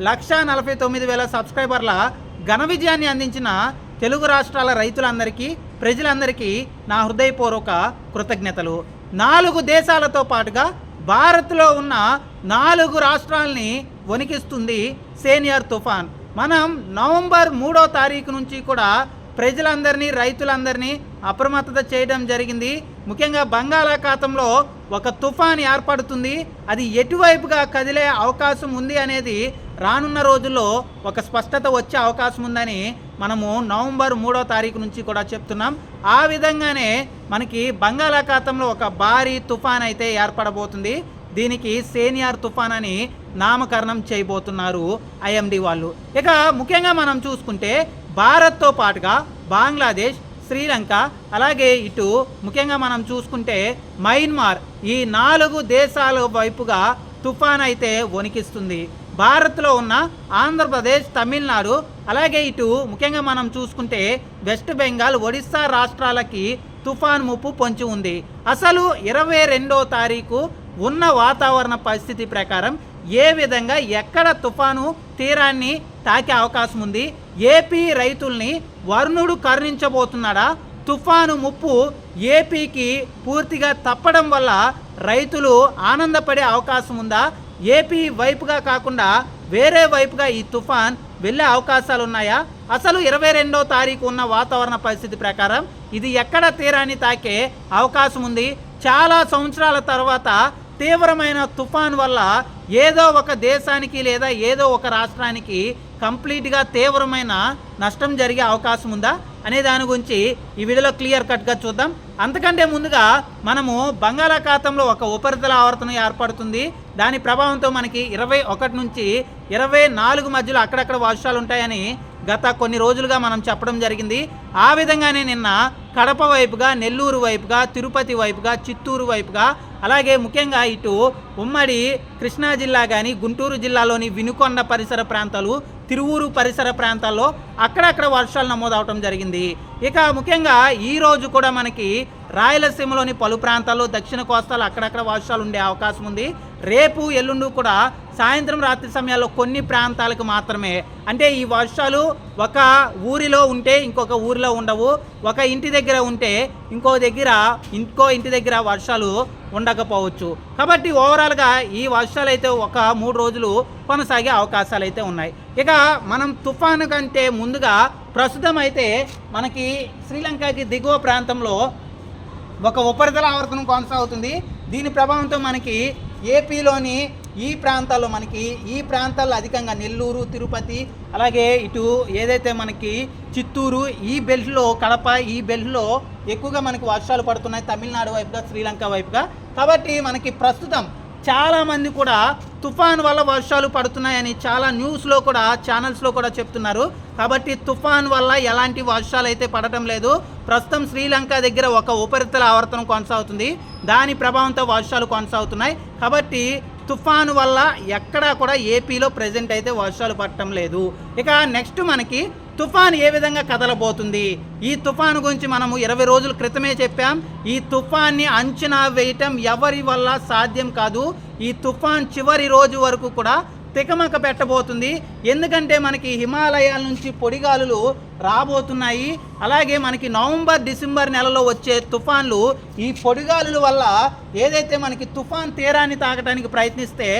లక్ష నలభై తొమ్మిది వేల సబ్స్క్రైబర్ల ఘన విజయాన్ని అందించిన తెలుగు రాష్ట్రాల రైతులందరికీ ప్రజలందరికీ నా హృదయపూర్వక కృతజ్ఞతలు. నాలుగు దేశాలతో పాటుగా భారత్లో ఉన్న నాలుగు రాష్ట్రాల్ని వణికిస్తుంది సేనియర్ తుఫాన్. మనం నవంబర్ మూడో తారీఖు నుంచి కూడా ప్రజలందరినీ రైతులందరినీ అప్రమత్తత చేయడం జరిగింది. ముఖ్యంగా బంగాళాఖాతంలో ఒక తుఫాన్ ఏర్పడుతుంది. అది ఎటువైపుగా కదిలే అవకాశం ఉంది అనేది రానున్న రోజుల్లో ఒక స్పష్టత వచ్చే అవకాశం ఉందని మనము నవంబర్ మూడో తారీఖు నుంచి కూడా చెప్తున్నాం. ఆ విధంగానే మనకి బంగాళాఖాతంలో ఒక భారీ తుఫాన్ అయితే ఏర్పడబోతుంది. దీనికి సేనియర్ తుఫాన్ అని నామకరణం చేయబోతున్నారు ఐఎండి వాళ్ళు. ఇక ముఖ్యంగా మనం చూసుకుంటే భారత్తో పాటుగా బంగ్లాదేశ్ శ్రీలంక అలాగే ఇటు ముఖ్యంగా మనం చూసుకుంటే మయన్మార్ ఈ నాలుగు దేశాల వైపుగా తుఫాన్ అయితే వణికిస్తుంది. భారత్లో ఉన్న ఆంధ్రప్రదేశ్ తమిళనాడు అలాగే ఇటు ముఖ్యంగా మనం చూసుకుంటే వెస్ట్ బెంగాల్ ఒడిస్సా రాష్ట్రాలకి తుఫాన్ ముప్పు పొంచి ఉంది. అసలు ఇరవై రెండో తారీఖు ఉన్న వాతావరణ పరిస్థితి ప్రకారం ఏ విధంగా ఎక్కడ తుఫాను తీరాన్ని తాకే అవకాశం ఉంది? ఏపీ రైతుల్ని వరుణుడు కరుణించబోతున్నాడా? తుఫాను ముప్పు ఏపీకి పూర్తిగా తప్పడం వల్ల రైతులు ఆనందపడే అవకాశం ఉందా? ఏపీ వైపుగా కాకుండా వేరే వైపుగా ఈ తుఫాన్ వెళ్ళే అవకాశాలు ఉన్నాయా అసలు ఇరవై రెండో తారీఖు ఉన్న వాతావరణ పరిస్థితి ప్రకారం ఇది ఎక్కడ తీరాన్ని తాకే అవకాశం ఉంది? చాలా సంవత్సరాల తర్వాత తీవ్రమైన తుఫాన్ వల్ల ఏదో ఒక దేశానికి లేదా ఏదో ఒక రాష్ట్రానికి కంప్లీట్గా తీవ్రమైన నష్టం జరిగే అవకాశం ఉందా? అనే దాని గురించి ఈ వీడియోలో క్లియర్ కట్గా చూద్దాం. అంతకంటే ముందుగా మనము బంగాళాఖాతంలో ఒక ఉపరితల ఆవర్తనం ఏర్పడుతుంది. దాని ప్రభావంతో మనకి ఇరవై ఒకటి నుంచి ఇరవై నాలుగు మధ్యలో అక్కడక్కడ వర్షాలు ఉంటాయని గత కొన్ని రోజులుగా మనం చెప్పడం జరిగింది. ఆ విధంగానే నిన్న కడప వైపుగా నెల్లూరు వైపుగా తిరుపతి వైపుగా చిత్తూరు వైపుగా అలాగే ముఖ్యంగా ఇటు ఉమ్మడి కృష్ణా జిల్లా కానీ గుంటూరు జిల్లాలోని వినుకొండ పరిసర ప్రాంతాలు తిరువూరు పరిసర ప్రాంతాల్లో అక్కడక్కడ వర్షాలు నమోదవటం జరిగింది. ఇక ముఖ్యంగా ఈ రోజు కూడా మనకి రాయలసీమలోని పలు ప్రాంతాల్లో దక్షిణ కోస్తాలు అక్కడక్కడ వర్షాలు ఉండే అవకాశం ఉంది. రేపు ఎల్లుండు కూడా సాయంత్రం రాత్రి సమయాల్లో కొన్ని ప్రాంతాలకు మాత్రమే. అంటే ఈ వర్షాలు ఒక ఊరిలో ఉంటే ఇంకొక ఊరిలో ఉండవు. ఒక ఇంటి దగ్గర ఉంటే ఇంకో దగ్గర ఇంకో ఇంటి దగ్గర వర్షాలు ఉండకపోవచ్చు. కాబట్టి ఓవరాల్గా ఈ వర్షాలు అయితే ఒక మూడు రోజులు కొనసాగే అవకాశాలు అయితే ఉన్నాయి. ఇక మనం తుఫాను కంటే ముందుగా ప్రస్తుతం అయితే మనకి శ్రీలంకకి దిగువ ప్రాంతంలో ఒక ఉపరితల ఆవర్తనం కొనసాగుతుంది. దీని ప్రభావంతో మనకి ఏపీలోని ఈ ప్రాంతాల్లో మనకి ఈ ప్రాంతాల్లో అధికంగా నెల్లూరు తిరుపతి అలాగే ఇటు ఏదైతే మనకి చిత్తూరు ఈ బెల్ట్లో కడప ఈ బెల్ట్లో ఎక్కువగా మనకి వర్షాలు పడుతున్నాయి తమిళనాడు వైపుగా శ్రీలంక వైపుగా. కాబట్టి మనకి ప్రస్తుతం చాలామంది కూడా తుఫాన్ వల్ల వర్షాలు పడుతున్నాయని చాలా న్యూస్లో కూడా ఛానల్స్లో కూడా చెప్తున్నారు. కాబట్టి తుఫాన్ వల్ల ఎలాంటి వర్షాలు అయితే పడటం లేదు. ప్రస్తుతం శ్రీలంక దగ్గర ఒక ఉపరితల ఆవర్తనం కొనసాగుతుంది. దాని ప్రభావంతో వర్షాలు కొనసాగుతున్నాయి. కాబట్టి తుఫాను వల్ల ఎక్కడా కూడా ఏపీలో ప్రజెంట్ అయితే వర్షాలు పడటం లేదు. ఇక నెక్స్ట్ మనకి తుఫాన్ ఏ విధంగా కదలబోతుంది? ఈ తుఫాను గురించి మనము ఇరవై రోజుల క్రితమే చెప్పాం. ఈ తుఫాన్ని అంచనా వేయటం ఎవరి వల్ల సాధ్యం కాదు. ఈ తుఫాన్ చివరి రోజు వరకు కూడా తికమక పెట్టబోతుంది. ఎందుకంటే మనకి హిమాలయాల నుంచి పొడిగాలులు రాబోతున్నాయి. అలాగే మనకి నవంబర్ డిసెంబర్ నెలలో వచ్చే తుఫాన్లు ఈ పొడిగాలుల వల్ల ఏదైతే మనకి తుఫాన్ తీరాన్ని తాకడానికి ప్రయత్నిస్తే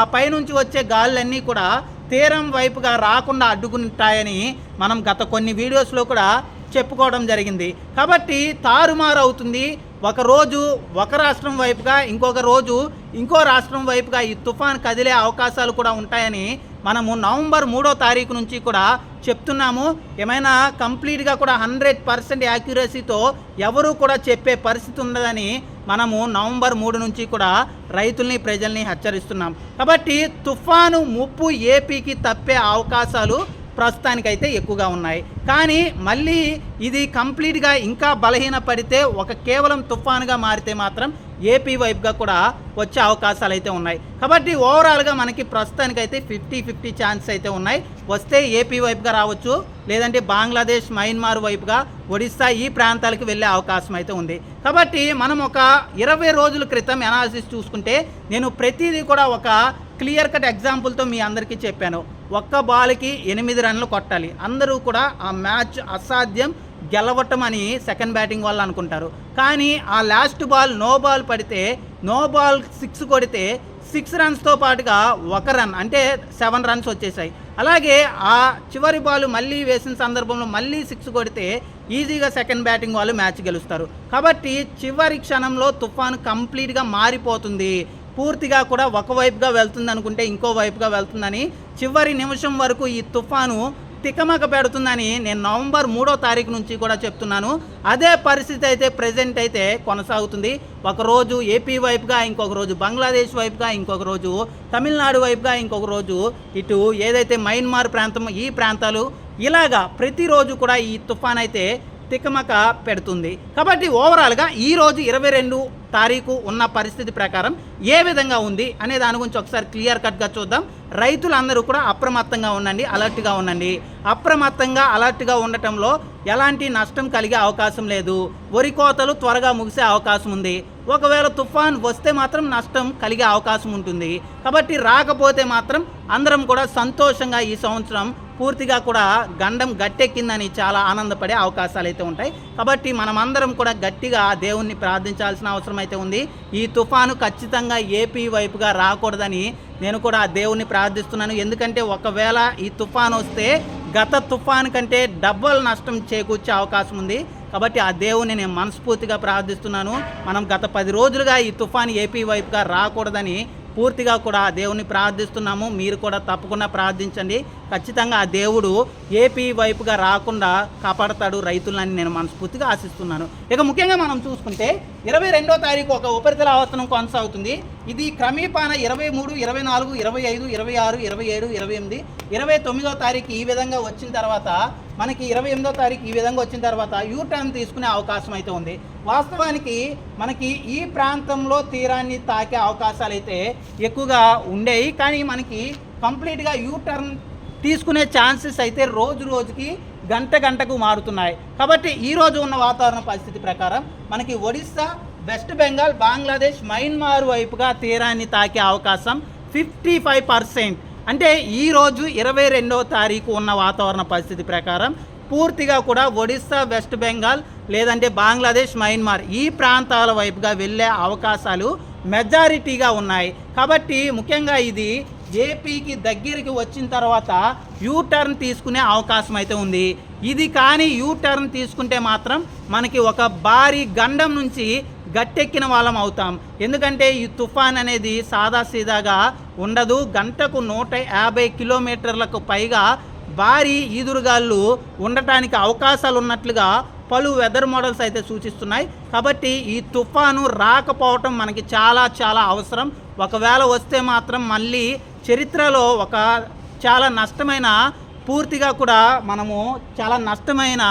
ఆ పైనుంచి వచ్చే గాలులన్నీ కూడా తీరం వైపుగా రాకుండా అడ్డుకుంటాయని మనం గత కొన్ని వీడియోస్లో కూడా చెప్పుకోవడం జరిగింది. కాబట్టి తారుమారు అవుతుంది. ఒక రోజు ఒక రాష్ట్రం వైపుగా ఇంకొక రోజు ఇంకో రాష్ట్రం వైపుగా ఈ తుఫాన్ కదిలే అవకాశాలు కూడా ఉంటాయని మనము నవంబర్ మూడో తారీఖు నుంచి కూడా చెప్తున్నాము. ఏమైనా కంప్లీట్గా కూడా హండ్రెడ్ పర్సెంట్ యాక్యురసీతో ఎవరు కూడా చెప్పే పరిస్థితి ఉండదని మనము నవంబర్ మూడు నుంచి కూడా రైతుల్ని ప్రజల్ని హెచ్చరిస్తున్నాం. కాబట్టి తుఫాను ముప్పు ఏపీకి తప్పే అవకాశాలు ప్రస్తుతానికైతే ఎక్కువగా ఉన్నాయి. కానీ మళ్ళీ ఇది కంప్లీట్గా ఇంకా బలహీనపడితే ఒక కేవలం తుఫానుగా మారితే మాత్రం ఏపీ వైపుగా కూడా వచ్చే అవకాశాలు అయితే ఉన్నాయి. కాబట్టి ఓవరాల్గా మనకి ప్రస్తుతానికైతే ఫిఫ్టీ ఫిఫ్టీ ఛాన్స్ అయితే ఉన్నాయి. వస్తే ఏపీ వైపుగా రావచ్చు. లేదంటే బంగ్లాదేశ్ మయన్మార్ వైపుగా ఒడిస్సా ఈ ప్రాంతాలకు వెళ్ళే అవకాశం అయితే ఉంది. కాబట్టి మనం ఒక ఇరవై రోజుల క్రితం అనాలిసిస్ చూసుకుంటే నేను ప్రతిదీ కూడా ఒక క్లియర్ కట్ ఎగ్జాంపుల్తో మీ అందరికీ చెప్పాను. ఒక్క బాల్కి ఎనిమిది రన్లు కొట్టాలి. అందరూ కూడా ఆ మ్యాచ్ అసాధ్యం గెలవటం అని సెకండ్ బ్యాటింగ్ వాళ్ళు అనుకుంటారు. కానీ ఆ లాస్ట్ బాల్ నో బాల్ పడితే నో బాల్ సిక్స్ కొడితే సిక్స్ రన్స్తో పాటుగా ఒక రన్ అంటే సెవెన్ రన్స్ వచ్చేసాయి. అలాగే ఆ చివరి బాల్ మళ్ళీ వేసిన సందర్భంలో మళ్ళీ సిక్స్ కొడితే ఈజీగా సెకండ్ బ్యాటింగ్ వాళ్ళు మ్యాచ్ గెలుస్తారు. కాబట్టి చివరి క్షణంలో తుఫాను కంప్లీట్గా మారిపోతుంది. పూర్తిగా కూడా ఒకవైపుగా వెళ్తుంది అనుకుంటే ఇంకో వైపుగా వెళ్తుందని చివరి నిమిషం వరకు ఈ తుఫాను తికమక పెడుతుందని నేను నవంబర్ మూడో తారీఖు నుంచి కూడా చెప్తున్నాను. అదే పరిస్థితి అయితే ప్రజెంట్ అయితే కొనసాగుతుంది. ఒకరోజు ఏపీ వైపుగా ఇంకొక రోజు బంగ్లాదేశ్ వైపుగా ఇంకొక రోజు తమిళనాడు వైపుగా ఇంకొక రోజు ఇటు ఏదైతే మయన్మార్ ప్రాంతం ఈ ప్రాంతాలు ఇలాగా ప్రతిరోజు కూడా ఈ తుఫాన్ అయితే తికమక పెడుతుంది. కాబట్టి ఓవరాల్గా ఈరోజు ఇరవై రెండు తారీఖు ఉన్న పరిస్థితి ప్రకారం ఏ విధంగా ఉంది అనే దాని గురించి ఒకసారి క్లియర్ కట్గా చూద్దాం. రైతులందరూ కూడా అప్రమత్తంగా ఉండండి అలర్ట్గా ఉండండి. అప్రమత్తంగా అలర్ట్గా ఉండటంలో ఎలాంటి నష్టం కలిగే అవకాశం లేదు. వరి కోతలు త్వరగా ముగిసే అవకాశం ఉంది. ఒకవేళ తుఫాన్ వస్తే మాత్రం నష్టం కలిగే అవకాశం ఉంటుంది. కాబట్టి రాకపోతే మాత్రం అందరం కూడా సంతోషంగా ఈ సంవత్సరం పూర్తిగా కూడా గండం గట్టెక్కిందని చాలా ఆనందపడే అవకాశాలు అయితే ఉంటాయి. కాబట్టి మనమందరం కూడా గట్టిగా దేవుణ్ణి ప్రార్థించాల్సిన అవసరం అయితే ఉంది. ఈ తుఫాను ఖచ్చితంగా ఏపీ వైపుగా రాకూడదని నేను కూడా ఆ దేవుణ్ణి ప్రార్థిస్తున్నాను. ఎందుకంటే ఒకవేళ ఈ తుఫాను వస్తే గత తుఫాను కంటే డబ్బల్ నష్టం చేకూర్చే అవకాశం ఉంది. కాబట్టి ఆ దేవుని నేను మనస్ఫూర్తిగా ప్రార్థిస్తున్నాను. మనం గత పది రోజులుగా ఈ తుఫాను ఏపీ వైపుగా రాకూడదని పూర్తిగా కూడా ఆ దేవుని ప్రార్థిస్తున్నాము. మీరు కూడా తప్పకుండా ప్రార్థించండి. ఖచ్చితంగా ఆ దేవుడు ఏపీ వైపుగా రాకుండా కాపాడతాడు రైతులని నేను మనస్ఫూర్తిగా ఆశిస్తున్నాను. ఇక ముఖ్యంగా మనం చూసుకుంటే ఇరవై రెండో తారీఖు ఒక ఉపరితల ఆవర్తనం కొనసాగుతుంది. ఇది క్రమేపాన ఇరవై మూడు ఇరవై నాలుగు ఇరవై ఐదు ఇరవై ఆరు ఇరవై ఏడు ఇరవై ఎనిమిది. ఇరవై తొమ్మిదో తారీఖు ఈ విధంగా వచ్చిన తర్వాత మనకి ఇరవై ఎనిమిదో తారీఖు ఈ విధంగా వచ్చిన తర్వాత యూ టర్న్ తీసుకునే అవకాశం అయితే ఉంది. వాస్తవానికి మనకి ఈ ప్రాంతంలో తీరాన్ని తాకే అవకాశాలు అయితే ఎక్కువగా ఉండేవి కానీ మనకి కంప్లీట్గా యూ టర్న్ తీసుకునే ఛాన్సెస్ అయితే రోజు రోజుకి గంట గంటకు మారుతున్నాయి. కాబట్టి ఈ రోజు ఉన్న వాతావరణ పరిస్థితి ప్రకారం మనకి ఒడిస్సా వెస్ట్ బెంగాల్ బంగ్లాదేశ్ మయన్మార్ వైపుగా తీరాన్ని తాకే అవకాశం ఫిఫ్టీ ఫైవ్ పర్సెంట్. అంటే ఈరోజు ఇరవై రెండవ తారీఖు ఉన్న వాతావరణ పరిస్థితి ప్రకారం పూర్తిగా కూడా ఒడిస్సా వెస్ట్ బెంగాల్ లేదంటే బంగ్లాదేశ్ మయన్మార్ ఈ ప్రాంతాల వైపుగా వెళ్ళే అవకాశాలు మెజారిటీగా ఉన్నాయి. కాబట్టి ముఖ్యంగా ఇది ఏపీకి దగ్గరికి వచ్చిన తర్వాత యూ టర్న్ తీసుకునే అవకాశం అయితే ఉంది. ఇది కానీ యూ టర్న్ తీసుకుంటే మాత్రం మనకి ఒక భారీ గండం నుంచి గట్టెక్కిన వాళ్ళం అవుతాం. ఎందుకంటే ఈ తుఫాన్ అనేది సాదాసీదాగా ఉండదు. గంటకు నూట యాభై కిలోమీటర్లకు పైగా భారీ ఈదురుగాళ్ళు ఉండటానికి అవకాశాలు ఉన్నట్లుగా పలు వెదర్ మోడల్స్ అయితే సూచిస్తున్నాయి. కాబట్టి ఈ తుఫాను రాకపోవటం మనకి చాలా చాలా అవసరం. ఒకవేళ వస్తే మాత్రం మళ్ళీ చరిత్రలో ఒక చాలా నష్టమైన పూర్తిగా కూడా మనము చాలా నష్టమైన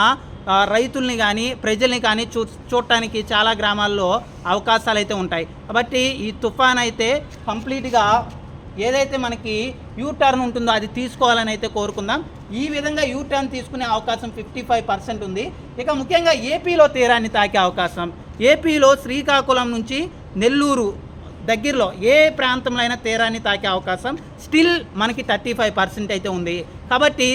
రైతుల్ని కానీ ప్రజల్ని కానీ చూ చూడటానికి చాలా గ్రామాల్లో అవకాశాలు అయితే ఉంటాయి. కాబట్టి ఈ తుఫాన్ అయితే కంప్లీట్గా ఏదైతే మనకి యూ టర్న్ ఉంటుందో అది తీసుకోవాలని అయితే కోరుకుందాం. ఈ విధంగా యూ టర్న్ తీసుకునే అవకాశం ఫిఫ్టీ ఫైవ్ పర్సెంట్ ఉంది. ఇక ముఖ్యంగా ఏపీలో తీరాన్ని తాకే అవకాశం. ఏపీలో శ్రీకాకుళం నుంచి నెల్లూరు దగ్గరలో ఏ ప్రాంతంలో అయినా తీరాన్ని తాకే అవకాశం. స్టిల్ మనకి థర్టీ ఫైవ్ పర్సెంట్ అయితే ఉంది. కాబట్టి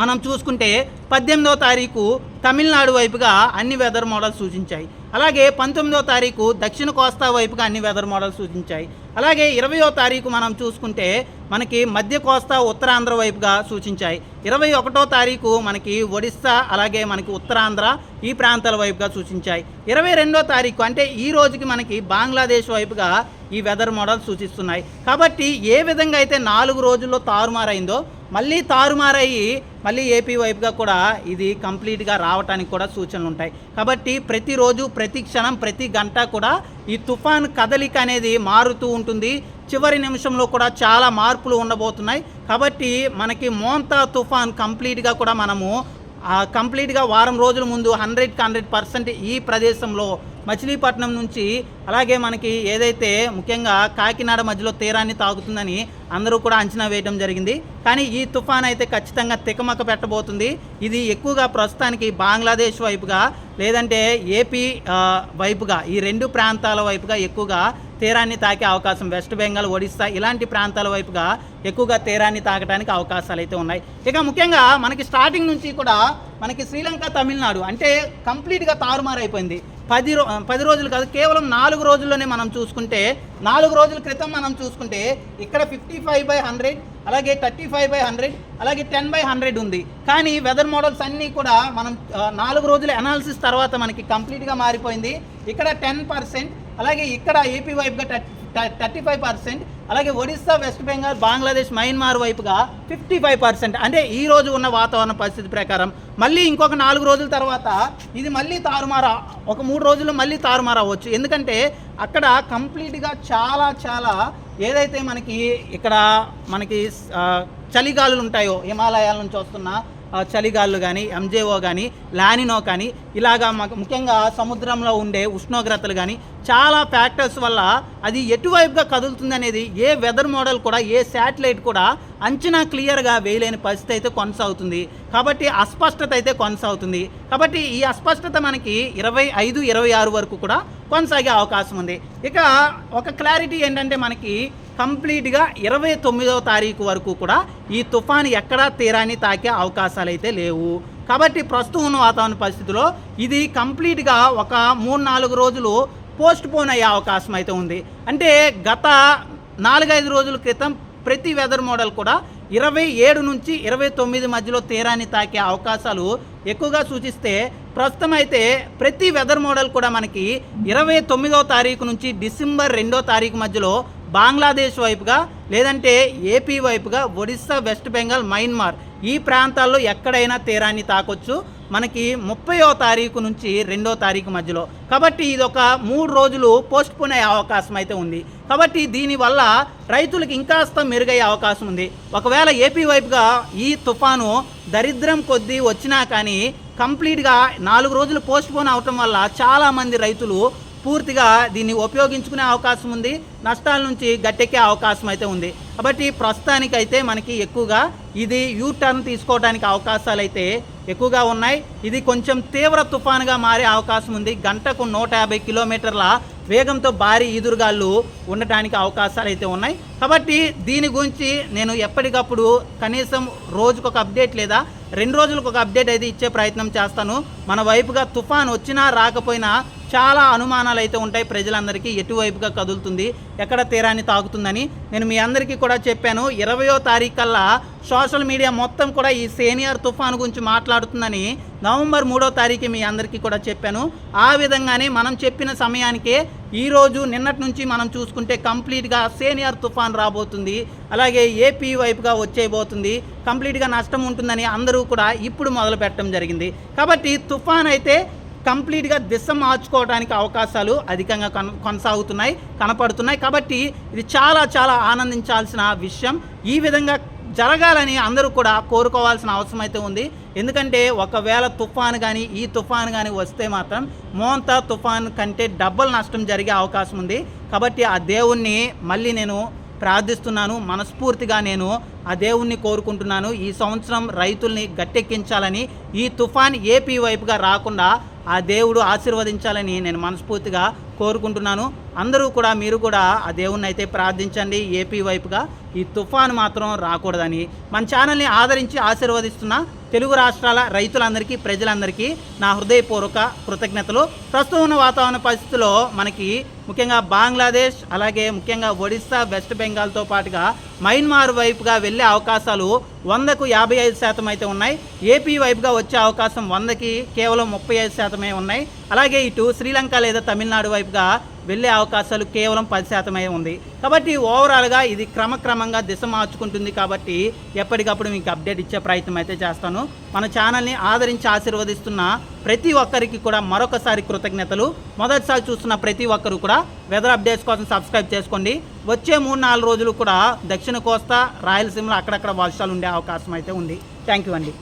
మనం చూసుకుంటే పద్దెనిమిదవ తారీఖు తమిళనాడు వైపుగా అన్ని వెదర్ మోడల్స్ సూచించాయి. అలాగే పంతొమ్మిదవ తారీఖు దక్షిణ కోస్తా వైపుగా అన్ని వెదర్ మోడల్స్ సూచించాయి. అలాగే ఇరవయో తారీఖు మనం చూసుకుంటే మనకి మధ్య కోస్తా ఉత్తరాంధ్ర వైపుగా సూచించాయి. ఇరవై ఒకటో తారీఖు మనకి ఒడిస్సా అలాగే మనకి ఉత్తరాంధ్ర ఈ ప్రాంతాల వైపుగా సూచించాయి. ఇరవై రెండో తారీఖు అంటే ఈ రోజుకి మనకి బంగ్లాదేశ్ వైపుగా ఈ వెదర్ మోడల్ సూచిస్తున్నాయి. కాబట్టి ఏ విధంగా అయితే నాలుగు రోజుల్లో తారుమారైందో మళ్ళీ తారుమారయ్యి మళ్ళీ ఏపీ వైపుగా కూడా ఇది కంప్లీట్గా రావడానికి కూడా సూచనలు ఉంటాయి. కాబట్టి ప్రతిరోజు ప్రతి క్షణం ప్రతి గంట కూడా ఈ తుఫాన్ కదలిక అనేది మారుతూ ఉంటుంది. చివరి నిమిషంలో కూడా చాలా మార్పులు ఉండబోతున్నాయి. కాబట్టి మనకి మోంతా తుఫాన్ కంప్లీట్గా కూడా మనము కంప్లీట్గా వారం రోజుల ముందు హండ్రెడ్కి హండ్రెడ్ పర్సెంట్ ఈ ప్రదేశంలో మచిలీపట్నం నుంచి అలాగే మనకి ఏదైతే ముఖ్యంగా కాకినాడ మధ్యలో తీరాన్ని తాకుతుందని అందరూ కూడా అంచనా వేయడం జరిగింది. కానీ ఈ తుఫాన్ అయితే ఖచ్చితంగా తికమక పెట్టబోతుంది. ఇది ఎక్కువగా ప్రస్తుతానికి బంగ్లాదేశ్ వైపుగా లేదంటే ఏపీ వైపుగా ఈ రెండు ప్రాంతాల వైపుగా ఎక్కువగా తీరాన్ని తాకే అవకాశం వెస్ట్ బెంగాల్ ఒడిస్సా ఇలాంటి ప్రాంతాల వైపుగా ఎక్కువగా తీరాన్ని తాకడానికి అవకాశాలు అయితే ఉన్నాయి. ఇక ముఖ్యంగా మనకి స్టార్టింగ్ నుంచి కూడా మనకి శ్రీలంక తమిళనాడు అంటే కంప్లీట్గా తారుమారైపోయింది. పది రో పది రోజులు కాదు కేవలం నాలుగు రోజుల్లోనే మనం చూసుకుంటే నాలుగు రోజుల క్రితం మనం చూసుకుంటే ఇక్కడ ఫిఫ్టీ ఫైవ్ బై హండ్రెడ్ అలాగే థర్టీ ఫైవ్ బై హండ్రెడ్ అలాగే టెన్ బై హండ్రెడ్ ఉంది. కానీ వెదర్ మోడల్స్ అన్నీ కూడా మనం నాలుగు రోజుల అనాలిసిస్ తర్వాత మనకి కంప్లీట్గా మారిపోయింది. ఇక్కడ టెన్ పర్సెంట్ అలాగే ఇక్కడ ఏపీ వైపుగా థర్టీ ఫైవ్ పర్సెంట్ అలాగే ఒడిస్సా వెస్ట్ బెంగాల్ బంగ్లాదేశ్ మయన్మార్ వైపుగా ఫిఫ్టీ ఫైవ్ పర్సెంట్. అంటే ఈ రోజు ఉన్న వాతావరణ పరిస్థితి ప్రకారం. మళ్ళీ ఇంకొక నాలుగు రోజుల తర్వాత ఇది మళ్ళీ తారుమారా ఒక మూడు రోజుల్లో మళ్ళీ తారుమారా అవ్వచ్చు. ఎందుకంటే అక్కడ కంప్లీట్గా చాలా చాలా ఏదైతే మనకి ఇక్కడ మనకి చలిగాలులు ఉంటాయో హిమాలయాల నుంచి వస్తున్న చలిగాళ్ళు కానీ ఎంజేఓ కానీ లానినో కానీ ఇలాగా మాకు ముఖ్యంగా సముద్రంలో ఉండే ఉష్ణోగ్రతలు కానీ చాలా ఫ్యాక్టర్స్ వల్ల అది ఎటువైపుగా కదులుతుంది అనేది ఏ వెదర్ మోడల్ కూడా ఏ శాటిలైట్ కూడా అంచనా క్లియర్గా వేయలేని పరిస్థితి అయితే కొనసాగుతుంది. కాబట్టి అస్పష్టత అయితే కొనసాగుతుంది. కాబట్టి ఈ అస్పష్టత మనకి ఇరవై ఐదు ఇరవై ఆరు వరకు కూడా కొనసాగే అవకాశం ఉంది. ఇక ఒక క్లారిటీ ఏంటంటే మనకి కంప్లీట్గా ఇరవై తొమ్మిదవ తారీఖు వరకు కూడా ఈ తుఫాన్ ఎక్కడా తీరాన్ని తాకే అవకాశాలు అయితే లేవు. కాబట్టి ప్రస్తుతం ఉన్న వాతావరణ పరిస్థితిలో ఇది కంప్లీట్గా ఒక మూడు నాలుగు రోజులు పోస్ట్ పోన్ అయ్యే అవకాశం అయితే ఉంది. అంటే గత నాలుగైదు రోజుల క్రితం ప్రతి వెదర్ మోడల్ కూడా ఇరవై ఏడు నుంచి ఇరవై తొమ్మిది మధ్యలో తీరాన్ని తాకే అవకాశాలు ఎక్కువగా సూచిస్తే ప్రస్తుతం అయితే ప్రతి వెదర్ మోడల్ కూడా మనకి ఇరవై తొమ్మిదవ తారీఖు నుంచి డిసెంబర్ రెండో తారీఖు మధ్యలో బంగ్లాదేశ్ వైపుగా లేదంటే ఏపీ వైపుగా ఒడిస్సా వెస్ట్ బెంగాల్ మయన్మార్ ఈ ప్రాంతాల్లో ఎక్కడైనా తీరాన్ని తాకొచ్చు. మనకి ముప్పయో తారీఖు నుంచి రెండో తారీఖు మధ్యలో. కాబట్టి ఇది ఒక మూడు రోజులు పోస్ట్ పోన్ అయ్యే అవకాశం అయితే ఉంది. కాబట్టి దీనివల్ల రైతులకు ఇంకాస్త మెరుగయ్యే అవకాశం ఉంది. ఒకవేళ ఏపీ వైపుగా ఈ తుఫాను దరిద్రం కొద్దీ వచ్చినా కానీ కంప్లీట్గా నాలుగు రోజులు పోస్ట్ పోన్ అవటం వల్ల చాలామంది రైతులు పూర్తిగా దీన్ని ఉపయోగించుకునే అవకాశం ఉంది. నష్టాల నుంచి గట్టెక్కే అవకాశం అయితే ఉంది. కాబట్టి ప్రస్తుతానికైతే మనకి ఎక్కువగా ఇది యూ టర్న్ తీసుకోవడానికి అవకాశాలు అయితే ఎక్కువగా ఉన్నాయి. ఇది కొంచెం తీవ్ర తుఫానుగా మారే అవకాశం ఉంది. గంటకు నూట యాభై కిలోమీటర్ల వేగంతో భారీ ఈదురుగాళ్ళు ఉండటానికి అవకాశాలు అయితే ఉన్నాయి. కాబట్టి దీని గురించి నేను ఎప్పటికప్పుడు కనీసం రోజుకొక అప్డేట్ లేదా రెండు రోజులకు ఒక అప్డేట్ అయితే ఇచ్చే ప్రయత్నం చేస్తాను. మన వైపుగా తుఫాన్ వచ్చినా రాకపోయినా చాలా అనుమానాలు అయితే ఉంటాయి. ప్రజలందరికీ ఎటువైపుగా కదులుతుంది ఎక్కడ తీరాన్ని తాకుతుందని నేను మీ అందరికీ కూడా చెప్పాను. ఇరవయో తారీఖు కల్లా సోషల్ మీడియా మొత్తం కూడా ఈ సీనియర్ తుఫాను గురించి మాట్లాడుతుందని నవంబర్ మూడో తారీఖు మీ అందరికీ కూడా చెప్పాను. ఆ విధంగానే మనం చెప్పిన సమయానికే ఈరోజు నిన్నటి నుంచి మనం చూసుకుంటే కంప్లీట్గా సీనియర్ తుఫాన్ రాబోతుంది. అలాగే ఏపీ వైపుగా వచ్చేయబోతుంది. కంప్లీట్గా నష్టం ఉంటుందని అందరూ కూడా ఇప్పుడు మొదలు పెట్టడం జరిగింది. కాబట్టి తుఫాన్ అయితే కంప్లీట్గా దిశ మార్చుకోవడానికి అవకాశాలు అధికంగా కొన కొనసాగుతున్నాయి కనపడుతున్నాయి. కాబట్టి ఇది చాలా చాలా ఆనందించాల్సిన విషయం. ఈ విధంగా జరగాలని అందరూ కూడా కోరుకోవాల్సిన అవసరం అయితే ఉంది. ఎందుకంటే ఒకవేళ తుఫాన్ కానీ ఈ తుఫాన్ కానీ వస్తే మాత్రం మోంతా తుఫాన్ కంటే డబ్బులు నష్టం జరిగే అవకాశం ఉంది. కాబట్టి ఆ దేవుణ్ణి మళ్ళీ నేను ప్రార్థిస్తున్నాను. మనస్ఫూర్తిగా నేను ఆ దేవుణ్ణి కోరుకుంటున్నాను. ఈ సంవత్సరం రైతుల్ని గట్టెక్కించాలని ఈ తుఫాన్ ఏపీ వైపుగా రాకుండా ఆ దేవుడు ఆశీర్వదించాలని నేను మనస్ఫూర్తిగా కోరుకుంటున్నాను. అందరూ కూడా మీరు కూడా ఆ దేవుణ్ణి అయితే ప్రార్థించండి. ఏపీ వైపుగా ఈ తుఫాను మాత్రం రాకూడదని మన ఛానల్ని ఆదరించి ఆశీర్వదిస్తున్న తెలుగు రాష్ట్రాల రైతులందరికీ ప్రజలందరికీ నా హృదయపూర్వక కృతజ్ఞతలు. ప్రస్తుతం ఉన్న వాతావరణ పరిస్థితుల్లో మనకి ముఖ్యంగా బంగ్లాదేశ్ అలాగే ముఖ్యంగా ఒడిస్సా వెస్ట్ బెంగాల్తో పాటుగా మయన్మార్ వైపుగా వెళ్ళే అవకాశాలు వందకు యాభై ఐదు శాతం అయితే ఉన్నాయి. ఏపీ వైపుగా వచ్చే అవకాశం వందకి కేవలం ముప్పై ఐదు శాతమే ఉన్నాయి. అలాగే ఇటు శ్రీలంక లేదా తమిళనాడు వైపుగా వెళ్ళే అవకాశాలు కేవలం పది శాతమే ఉంది. కాబట్టి ఓవరాల్గా ఇది క్రమక్రమంగా దిశ మార్చుకుంటుంది కాబట్టి ఎప్పటికప్పుడు మీకు అప్డేట్ ఇచ్చే ప్రయత్నం అయితే చేస్తాను. మన ఛానల్ని ఆదరించి ఆశీర్వదిస్తున్న ప్రతి ఒక్కరికి కూడా మరొకసారి కృతజ్ఞతలు. మొదటిసారి చూస్తున్న ప్రతి ఒక్కరూ కూడా వెదర్ అప్డేట్స్ కోసం సబ్స్క్రైబ్ చేసుకోండి. వచ్చే మూడు నాలుగు రోజులు కూడా దక్షిణ కోస్తా రాయలసీమలో అక్కడక్కడ వర్షాలు ఉండే అవకాశం అయితే ఉంది. థ్యాంక్ యూ అండి.